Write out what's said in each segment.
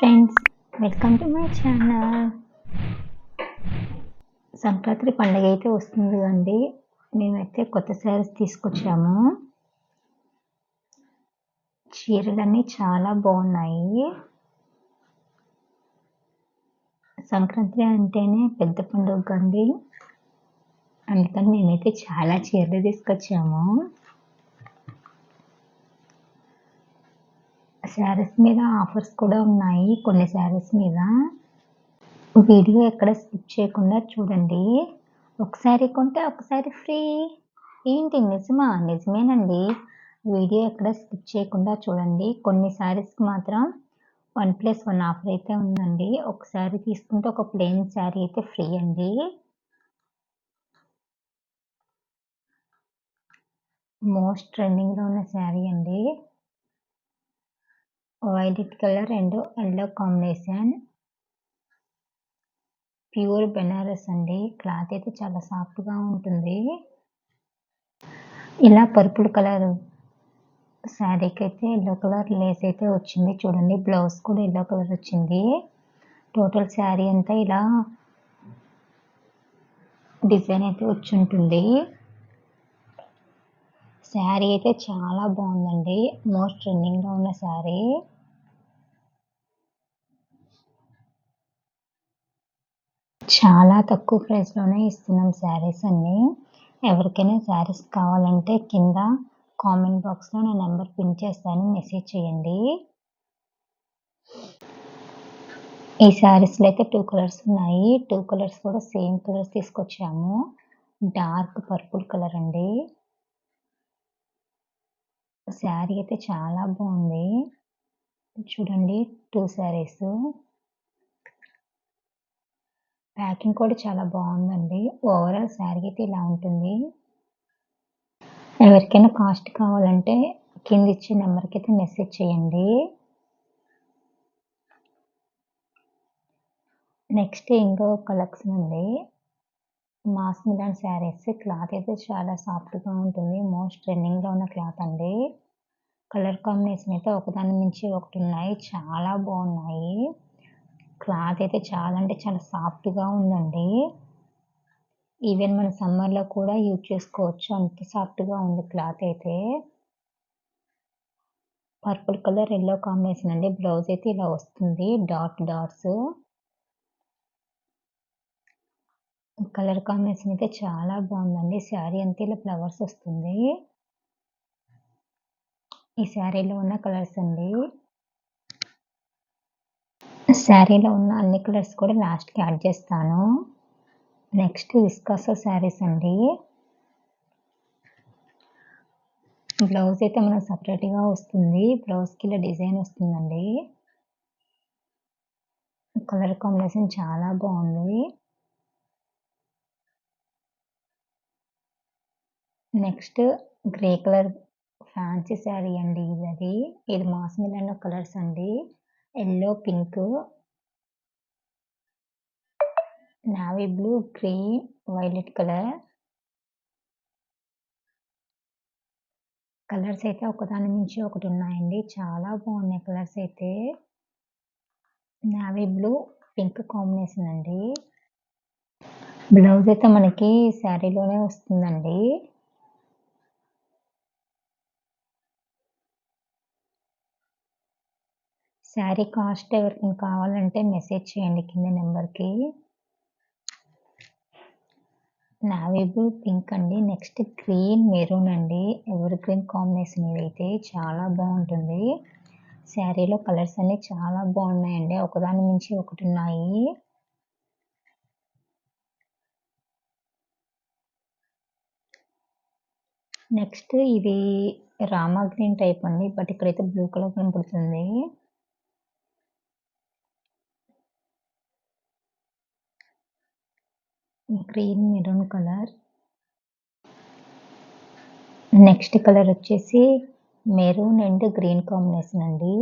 Friends welcome to my channel. Sankranti పండుగ అయితే వస్తుంది అండి మేమైతే కొత్త శారీస్ తీసుకొచ్చాము. చీరలన్నీ చాలా బాగున్నాయి. సంక్రాంతి అంటేనే పెద్ద పండుగ అండి. అందుకని మేమైతే చాలా చీరలు తీసుకొచ్చాము. శారీస్ మీద ఆఫర్స్ కూడా ఉన్నాయి కొన్ని శారీస్ మీద. వీడియో ఎక్కడ స్కిప్ చేయకుండా చూడండి. ఒకసారి కొంటే ఒకసారి ఫ్రీ. ఏంటి నిజమా? నిజమేనండి. వీడియో ఎక్కడ స్కిప్ చేయకుండా చూడండి. కొన్ని శారీస్కి మాత్రం వన్ ప్లస్ వన్ ఆఫర్ అయితే ఉందండి. ఒకసారి తీసుకుంటే ఒక ప్లెయిన్ శారీ అయితే ఫ్రీ అండి. మోస్ట్ ట్రెండింగ్లో ఉన్న శారీ అండి. Violet colour and yellow combination. Pure Banaras అండి. క్లాత్ అయితే చాలా సాఫ్ట్గా ఉంటుంది. ఇలా పర్పుల్ కలర్ శారీకి అయితే ఎల్లో కలర్ లేస్ అయితే వచ్చింది. చూడండి బ్లౌజ్ కూడా ఎల్లో కలర్ వచ్చింది. టోటల్ శారీ అంతా ఇలా డిజైన్ అయితే వచ్చి ఉంటుంది. శారీ అయితే చాలా బాగుందండి. మోస్ట్ ట్రెండింగ్లో ఉన్న శారీ. చాలా తక్కువ ప్రైస్లోనే ఇస్తున్నాం శారీస్ అన్నీ. ఎవరికైనా శారీస్ కావాలంటే కింద కామెంట్ బాక్స్లో నా నెంబర్ పిన్ చేస్తాను. మెసేజ్ చేయండి. ఈ శారీస్లో అయితే టూ కలర్స్ ఉన్నాయి. టూ కలర్స్ కూడా సేమ్ కలర్స్ తీసుకొచ్చాము. డార్క్ పర్పుల్ కలర్ అండి. శారీ అయితే చాలా బాగుంది. చూడండి టూ శారీస్. ప్యాకింగ్ కూడా చాలా బాగుందండి. ఓవరాల్ శారీ అయితే ఇలా ఉంటుంది. ఎవరికైనా కాస్ట్ కావాలంటే కింద ఇచ్చే నెంబర్కి అయితే మెసేజ్ చేయండి. నెక్స్ట్ ఇంకో కలెక్షన్ అండి. మాస్ మిలాన్ శారీస్. క్లాత్ అయితే చాలా సాఫ్ట్గా ఉంటుంది. మోస్ట్ ట్రెండింగ్లో ఉన్న క్లాత్ అండి. కలర్ కాంబినేషన్ అయితే ఒకదాని నుంచి ఒకటి ఉన్నాయి చాలా బాగున్నాయి. క్లాత్ అయితే చాలా అంటే చాలా సాఫ్ట్గా ఉందండి. ఈవెన్ మన సమ్మర్లో కూడా యూజ్ చేసుకోవచ్చు. అంత సాఫ్ట్గా ఉంది క్లాత్ అయితే. పర్పుల్ కలర్ ఎల్లో కాంబినేషన్ అండి. బ్లౌజ్ అయితే ఇలా వస్తుంది. Dot dots. కలర్ కాంబినేషన్ అయితే చాలా బాగుందండి. శారీ అంతా ఇలా ఫ్లవర్స్ వస్తుంది. ఈ శారీలో ఉన్న కలర్స్ అండి. శారీలో ఉన్న అన్ని కలర్స్ కూడా లాస్ట్కి యాడ్ చేస్తాను. నెక్స్ట్ విస్కాసో శారీస్ అండి. బ్లౌజ్ అయితే మనకు సపరేట్గా వస్తుంది. బ్లౌజ్కి ఇలా డిజైన్ వస్తుందండి. కలర్ కాంబినేషన్ చాలా బాగుంది. Next grey colour fancy sari అండి ఇది అది. ఇది మాస్ మిలన్ కలర్స్ అండి. Yellow pink. Navy blue green violet colour. Colours అయితే ఒకదాని నుంచి ఒకటి ఉన్నాయండి. చాలా బాగున్నాయి కలర్స్ అయితే. నావీ బ్లూ పింక్ కాంబినేషన్ అండి. బ్లౌజ్ అయితే మనకి శారీలోనే వస్తుందండి. శారీ కాస్ట్ ఎవరికైనా కావాలంటే మెసేజ్ చేయండి కింద నెంబర్కి. నావీ బ్లూ పింక్ అండి. నెక్స్ట్ గ్రీన్ మెరూన్ అండి. ఎవర్ గ్రీన్ కాంబినేషన్ ఇదైతే చాలా బాగుంటుంది. శారీలో కలర్స్ అన్ని చాలా బాగున్నాయండి. ఒకదాని మించి ఒకటి ఉన్నాయి. నెక్స్ట్ ఇది రామా గ్రీన్ టైప్ అండి. బట్ ఇక్కడైతే బ్లూ కలర్ కనపడుతుంది. Green maroon colour. Next colour వచ్చేసి మెరూన్ అండ్ గ్రీన్ కాంబినేషన్ అండి.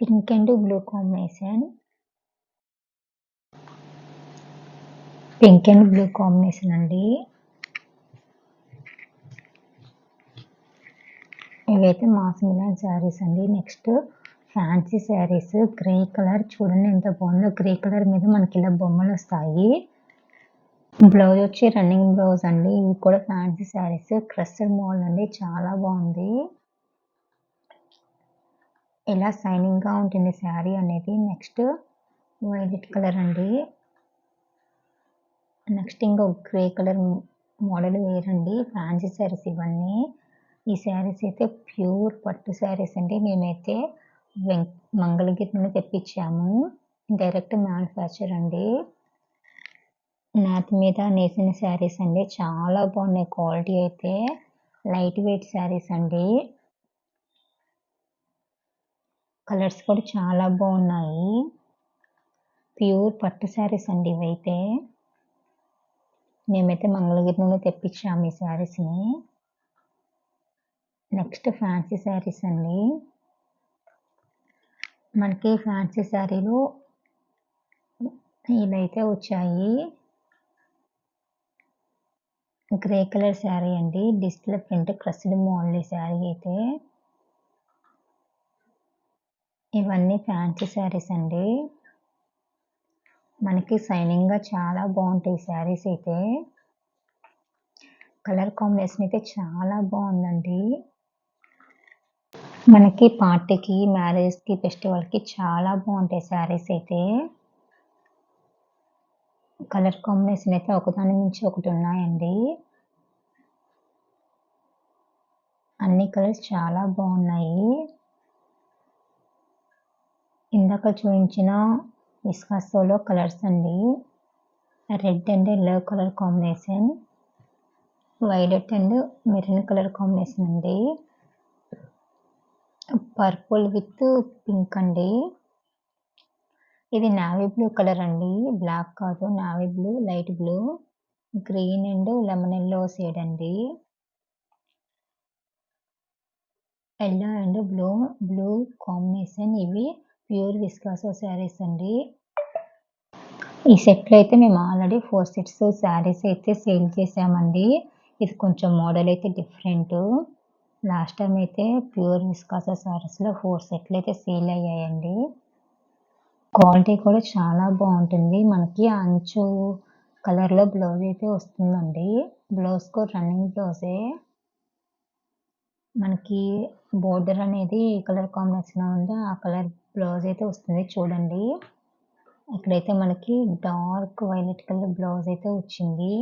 Pink and blue combination. Pink and blue combination అండి. ఇవైతే మాస్ మిలాన్ శారీస్ అండి. Next fancy saris grey colour చూడండి ఎంత బాగుందో. గ్రే కలర్ మీద మనకి ఇలా బొమ్మలు వస్తాయి. బ్లౌజ్ వచ్చి రన్నింగ్ బ్లౌజ్ అండి. ఇవి కూడా ఫ్యాన్సీ శారీస్ క్రస్టర్ మోడల్ అండి. చాలా బాగుంది. ఇలా సైనింగ్గా ఉంటుంది శారీ అనేది. నెక్స్ట్ వైలెట్ కలర్ అండి. నెక్స్ట్ ఇంకో గ్రే కలర్ మోడల్ వేరండి ఫ్యాన్సీ శారీస్ ఇవన్నీ. ఈ శారీస్ అయితే ప్యూర్ పట్టు శారీస్ అండి. మేమైతే వెం మంగళగిరి నుండి తెప్పించాము. డైరెక్ట్ మ్యానుఫ్యాక్చర్ అండి. నాతి మీద నేసిన శారీస్ అండి. చాలా బాగున్నాయి. క్వాలిటీ అయితే లైట్ వెయిట్ శారీస్ అండి. కలర్స్ కూడా చాలా బాగున్నాయి. ప్యూర్ పట్టు శారీస్ అండి ఇవైతే. మేమైతే మంగళగిరి నుండి తెప్పించాము ఈ శారీస్ని నెక్స్ట్ ఫ్యాన్సీ శారీస్ అండి. మనకి ఫ్యాన్సీ శారీలు ఇవైతే వచ్చాయి. గ్రే కలర్ శారీ అండి. Display print crushed model sari అయితే. ఇవన్నీ ఫ్యాన్సీ శారీస్ అండి. మనకి సైనింగ్గా చాలా బాగుంటాయి శారీస్ అయితే. కలర్ కాంబినేషన్ అయితే చాలా బాగుందండి. మనకి పార్టీకి, మ్యారేజ్‌కి, ఫెస్టివల్‌కి చాలా బాగుంటాయి శారీస్ అయితే. కలర్ కాంబినేషన్ అయితే ఒకదాని నుంచి ఒకటి ఉన్నాయండి. అన్ని కలర్స్ చాలా బాగున్నాయి. ఇందాక చూపించిన విస్కాసోలో కలర్స్ అండి. Red and yellow colour combination. Violet and maroon colour combination అండి. పర్పుల్ విత్ పింక్ అండి. ఇది నావీ బ్లూ కలర్ అండి. బ్లాక్ కాదు navy blue light blue green and lemon yellow shade అండి. Yellow and blue blue combination ఇవి pure viscose saris అండి. ఈ సెట్లో అయితే మేము ఆల్రెడీ ఫోర్ సెట్స్ శారీస్ అయితే సేల్ చేసామండి. ఇది కొంచెం మోడల్ అయితే డిఫరెంట్. లాస్ట్ టైం అయితే ప్యూర్ విస్కాసా శారీస్లో ఫోర్ సెట్లు అయితే సేల్ అయ్యాయండి. క్వాలిటీ కూడా చాలా బాగుంటుంది. మనకి అంచు కలర్లో బ్లౌజ్ అయితే వస్తుందండి. బ్లౌజ్ కూడా రన్నింగ్ బ్లౌజే. మనకి బోర్డర్ అనేది ఏ కలర్ కాంబినేషన్ ఉందో ఆ కలర్ బ్లౌజ్ అయితే వస్తుంది చూడండి. ఇక్కడైతే మనకి డార్క్ వైలెట్ కలర్ బ్లౌజ్ అయితే వచ్చింది.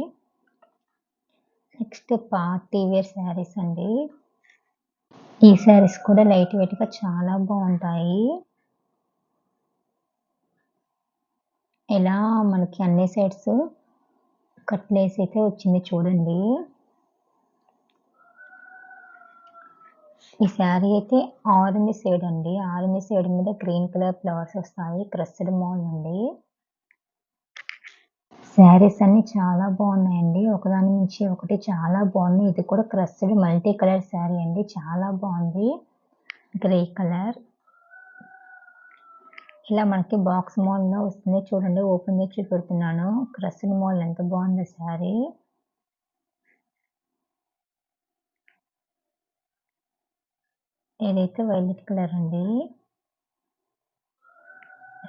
నెక్స్ట్ పార్టీ వేర్ శారీస్ అండి. ఈ శారీస్ కూడా లైట్ వెయిట్‌గా చాలా బాగుంటాయి. ఎలా మనకి అన్ని సైడ్స్ కట్లేసి అయితే వచ్చింది చూడండి. ఈ శారీ అయితే ఆరెంజ్ షేడ్ అండి. ఆరెంజ్ షేడ్ మీద గ్రీన్ కలర్ ఫ్లవర్స్ వస్తాయి. క్రస్డ్ మోడల్ అండి. శారీస్ అన్ని చాలా బాగున్నాయండి. ఒకదాని నుంచి ఒకటి చాలా బాగుంది ఇది కూడా క్రస్డ్ మల్టీ కలర్ శారీ అండి. చాలా బాగుంది. Grey colour. ఇలా మనకి బాక్స్ మోడల్లో వస్తుంది. చూడండి ఓపెన్ చేసి పెడుతున్నాను క్రస్డ్ మోడల్ ఎంత బాగుంది శారీ. ఏదైతే వైలెట్ కలర్ అండి.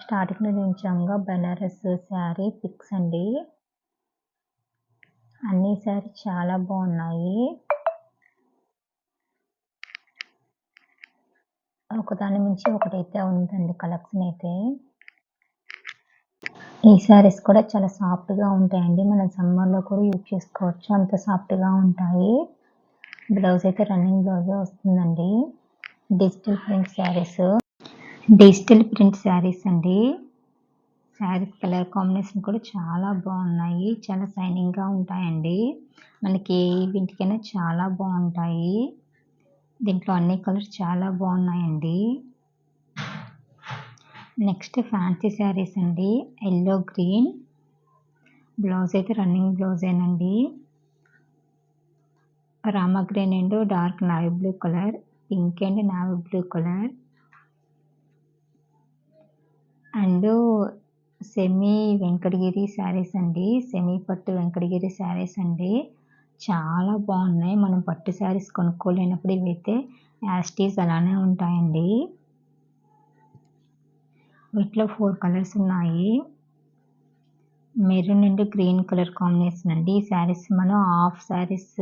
స్టార్టింగ్లో చూపించాముగా బెనారస్ శారీ పిక్స్ అండి. అన్ని శారీ చాలా బాగున్నాయి. ఒకదాని మించి ఒకటైతే ఉందండి కలెక్షన్ అయితే. ఈ శారీస్ కూడా చాలా సాఫ్ట్గా ఉంటాయండి. మనం సమ్మర్లో కూడా యూజ్ చేసుకోవచ్చు. అంత సాఫ్ట్గా ఉంటాయి. బ్లౌజ్ అయితే రన్నింగ్ బ్లౌజే వస్తుందండి. Digital print saris. Digital print saris అండి. శారీస్ కలర్ కాంబినేషన్ కూడా చాలా బాగున్నాయి. చాలా షైనింగ్గా ఉంటాయండి. మనకి ఏ ఈవెంట్కైనా చాలా బాగుంటాయి. దీంట్లో అన్ని కలర్స్ చాలా బాగున్నాయండి. నెక్స్ట్ ఫ్యాన్సీ శారీస్ అండి. Yellow green. బ్లౌజ్ అయితే running బ్లౌజేనండి Rama green and dark navy blue colour. Pink and navy blue colour. And semi Venkatagiri saris అండి. సెమీ పట్టు వెంకటగిరి శారీస్ అండి. చాలా బాగున్నాయి. మనం పట్టు శారీస్ కొనుక్కోలేనప్పుడు ఇవైతే యాస్టీస్ అలానే ఉంటాయండి. వీటిలో ఫోర్ కలర్స్ ఉన్నాయి. Maroon and green colour combination అండి. ఈ శారీస్ మనం హాఫ్ శారీస్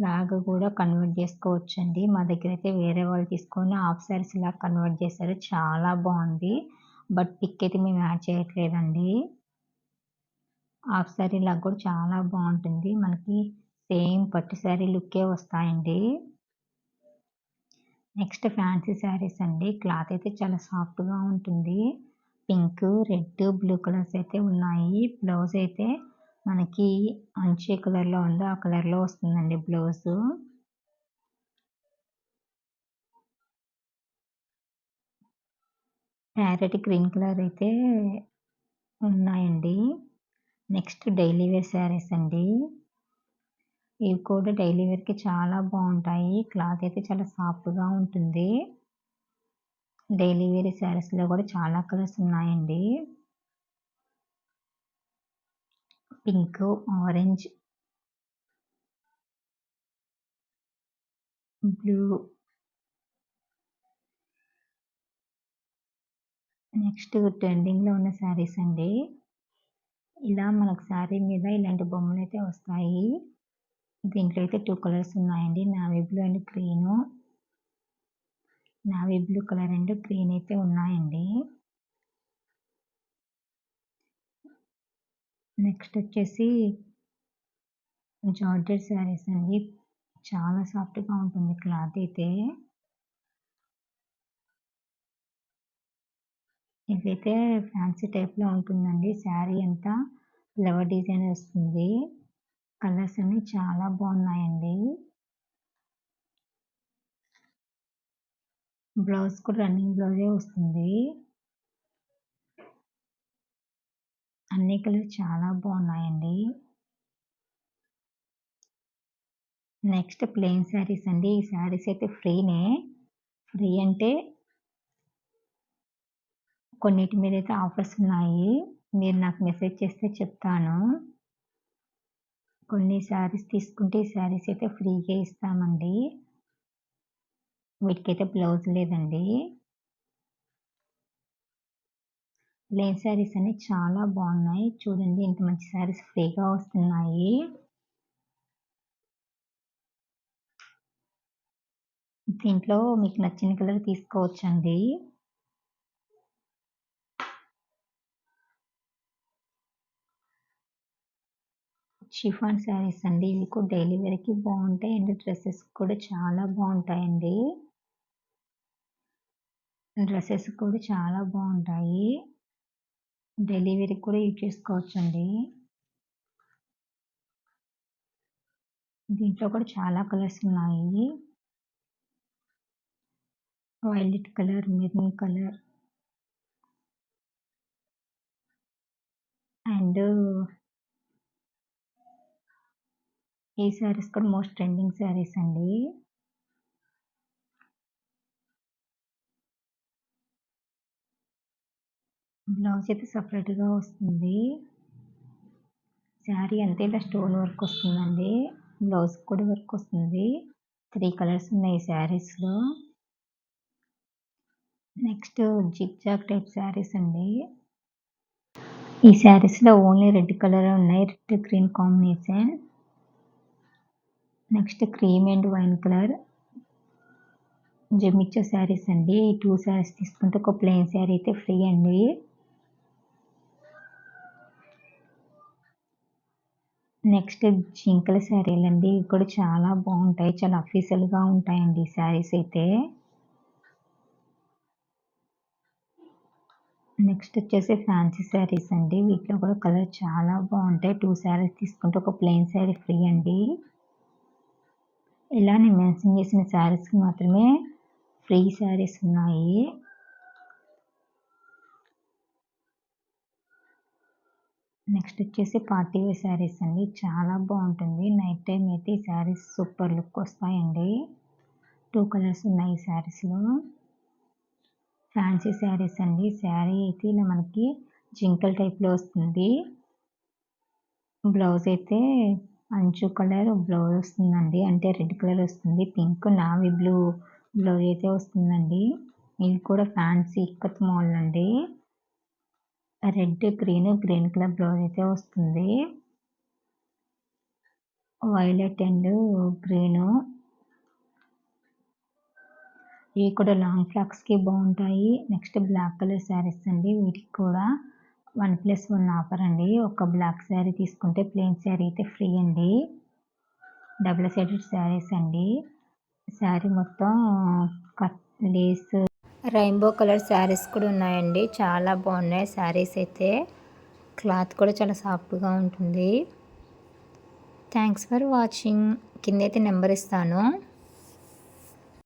లాగా కూడా కన్వర్ట్ చేసుకోవచ్చు అండి మా దగ్గర అయితే వేరే వాళ్ళు తీసుకొని హాఫ్ శారీస్ లాగా కన్వర్ట్ చేశారు. చాలా బాగుంది. బట్ పిక్ అయితే మేము యాడ్ చేయట్లేదండి. హాఫ్ శారీ లాగా కూడా చాలా బాగుంటుంది. మనకి సేమ్ పట్టు శారీ లుక్కే వస్తాయండి. నెక్స్ట్ ఫ్యాన్సీ శారీస్ అండి. క్లాత్ అయితే చాలా సాఫ్ట్గా ఉంటుంది. పింక్ రెడ్ బ్లూ కలర్స్ అయితే ఉన్నాయి. బ్లౌజ్ అయితే మనకి అంచే కలర్లో ఉందో ఆ కలర్లో వస్తుందండి బ్లౌజ్. ప్యారెట్ గ్రీన్ కలర్ అయితే ఉన్నాయండి. నెక్స్ట్ డైలీ వేర్ శారీస్ అండి. ఇవి కూడా డైలీ వేర్కి చాలా బాగుంటాయి. క్లాత్ అయితే చాలా సాఫ్ట్గా ఉంటుంది. డైలీ వేర్ శారీస్లో కూడా చాలా కలర్స్ ఉన్నాయండి. పింక్ ఆరెంజ్ బ్లూ నెక్స్ట్ ట్రెండింగ్లో ఉన్న శారీస్ అండి. ఇలా మనకు శారీ మీద ఇలాంటి బొమ్మలు అయితే వస్తాయి. దీంట్లో అయితే టూ కలర్స్ ఉన్నాయండి. Navy blue and green. Navy blue colour and green అయితే ఉన్నాయండి. నెక్స్ట్ వచ్చేసి జార్జెట్ శారీస్ అండి. చాలా సాఫ్ట్గా ఉంటుంది క్లాత్ అయితే. ఇదైతే ఫ్యాన్సీ టైప్లో ఉంటుందండి. శారీ అంతా ఫ్లవర్ డిజైన్ వస్తుంది. కలర్స్ అన్ని చాలా బాగున్నాయండి. బ్లౌజ్ కూడా రన్నింగ్ బ్లౌజే వస్తుంది. అన్ని కలర్స్ చాలా బాగున్నాయండి. నెక్స్ట్ ప్లెయిన్ శారీస్ అండి. ఈ శారీస్ అయితే ఫ్రీనే. ఫ్రీ అంటే కొన్నిటి మీద అయితే ఆఫర్స్ ఉన్నాయి. మీరు నాకు మెసేజ్ చేస్తే చెప్తాను. కొన్ని శారీస్ తీసుకుంటే ఈ శారీస్ అయితే ఫ్రీగా ఇస్తామండి. వీటికైతే బ్లౌజ్ లేదండి. లేని శారీస్ అన్ని చాలా బాగున్నాయి. చూడండి ఇంత మంచి శారీస్ ఫ్రీగా వస్తున్నాయి. దీంట్లో మీకు నచ్చిన కలర్ తీసుకోవచ్చండి. షిఫాన్ శారీస్ అండి. ఇవి కూడా డైలీ వేర్కి బాగుంటాయి. అండ్ డ్రెస్సెస్ కూడా చాలా బాగుంటాయండి. డ్రెస్సెస్ కూడా చాలా బాగుంటాయి. డెలివరీ కూడా యూజ్ చేసుకోవచ్చండి. దీంట్లో కూడా చాలా కలర్స్ ఉన్నాయి. Violet colour maroon colour. And ఈ శారీస్ కూడా మోస్ట్ ట్రెండింగ్ శారీస్ అండి. బ్లౌజ్ అయితే సపరేట్గా వస్తుంది. శారీ అంతే ఇలా స్టోన్ వర్క్ వస్తుందండి. బ్లౌజ్ కూడా వర్క్ వస్తుంది. త్రీ కలర్స్ ఉన్నాయి శారీస్లో. Next zigzag type saris అండి. ఈ శారీస్లో ఓన్లీ రెడ్ కలర్ ఉన్నాయి. Red green combination. Next cream and wine colour. జమిచ్చో saris అండి. ఈ టూ శారీస్ తీసుకుంటే ఒక ప్లెయిన్ శారీ అయితే ఫ్రీ అండి. నెక్స్ట్ జింకల శారీలు అండి. ఇవి కూడా చాలా బాగుంటాయి. చాలా అఫీషియల్గా ఉంటాయండి ఈ శారీస్ అయితే. నెక్స్ట్ వచ్చేసి ఫ్యాన్సీ శారీస్ అండి. వీటిలో కూడా కలర్ చాలా బాగుంటాయి. టూ శారీస్ తీసుకుంటే ఒక ప్లెయిన్ శారీ ఫ్రీ అండి. ఇలా నేను మెన్షన్ చేసిన శారీస్కి మాత్రమే ఫ్రీ శారీస్ ఉన్నాయి. నెక్స్ట్ వచ్చేసి పార్టీ వేర్ శారీస్ అండి. చాలా బాగుంటుంది. నైట్ టైం అయితే ఈ శారీస్ సూపర్ లుక్ వస్తాయండి. టూ కలర్స్ ఉన్నాయి ఈ శారీస్లో ఫ్యాన్సీ శారీస్ అండి. శారీ అయితే ఇలా మనకి జింకల్ టైప్లో వస్తుంది. బ్లౌజ్ అయితే అంచు కలర్ బ్లౌజ్ వస్తుందండి. అంటే రెడ్ కలర్ వస్తుంది. పింక్ నావీ బ్లూ బ్లౌజ్ అయితే వస్తుందండి. ఇది కూడా ఫ్యాన్సీ ఇక్కత్ మాల్ అండి. Red green green colour blouse అయితే వస్తుంది. Violet and green. ఇవి కూడా లాంగ్ ఫ్లాక్స్కి బాగుంటాయి. నెక్స్ట్ బ్లాక్ కలర్ శారీస్ అండి. వీటికి కూడా వన్ ప్లస్ వన్ ఆఫర్ అండి. ఒక బ్లాక్ శారీ తీసుకుంటే ప్లెయిన్ శారీ అయితే ఫ్రీ అండి. డబుల్ సైడెడ్ శారీస్ అండి. శారీ మొత్తం cut lace rainbow colour saris కూడా ఉన్నాయండి. చాలా బాగున్నాయి శారీస్ అయితే. క్లాత్ కూడా చాలా సాఫ్ట్గా ఉంటుంది. Thanks for watching. కింద అయితే నెంబర్ ఇస్తాను.